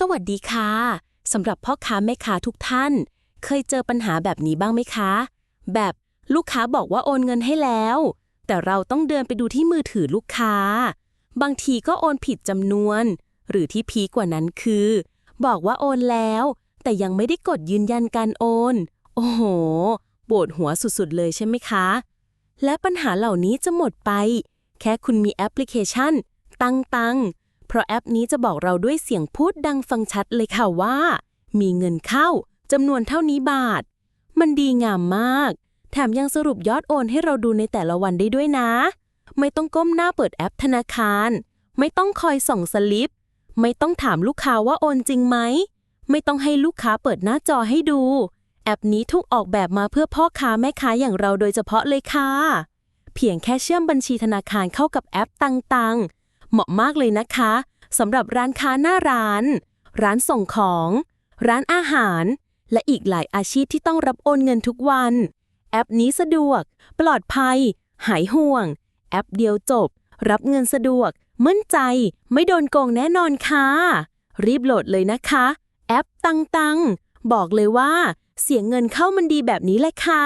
สวัสดีค่ะสำหรับพ่อค้าแม่ค้าทุกท่าน เคยเจอปัญหาแบบนี้บ้างไหมคะ แบบลูกค้าบอกว่าโอนเงินให้แล้ว แต่เราต้องเดินไปดูที่มือถือลูกค้า บางทีก็โอนผิดจำนวน หรือที่พีกว่านั้นคือ บอกว่าโอนแล้ว แต่ยังไม่ได้กดยืนยันการโอน โอ้โหปวดหัวสุดๆเลยใช่ไหมคะ และปัญหาเหล่านี้จะหมดไป แค่คุณมีแอปพลิเคชัน ตังตัง เพราะแอปนี้จะบอกเราด้วยเสียงพูดดังฟังชัดเลยค่ะว่า มีเงินเข้าจำนวนเท่านี้บาท มันดีงามมาก แถมยังสรุปยอดโอนให้เราดูในแต่ละวันได้ด้วยนะ ไม่ต้องก้มหน้าเปิดแอปธนาคาร ไม่ต้องคอยส่องสลิป ไม่ต้องถามลูกค้าว่าโอนจริงไหม ไม่ต้องให้ลูกค้าเปิดหน้าจอให้ดู แอปนี้ถูกออกแบบมาเพื่อพ่อค้าแม่ค้าอย่างเราโดยเฉพาะเลยค่ะ เพียงแค่เชื่อมบัญชีธนาคารเข้ากับแอปตังๆ เหมาะมากเลยนะคะสำหรับร้านค้าหน้าร้าน ร้านส่งของ ร้านอาหาร และอีกหลายอาชีพที่ต้องรับโอนเงินทุกวัน แอปนี้สะดวก ปลอดภัย หายห่วง แอปเดียวจบ รับเงินสะดวก มั่นใจ ไม่โดนโกงแน่นอนค่ะ รีบโหลดเลยนะคะ แอปตังตังๆบอกเลยว่า เสียงเงินเข้ามันดีแบบนี้แหละค่ะ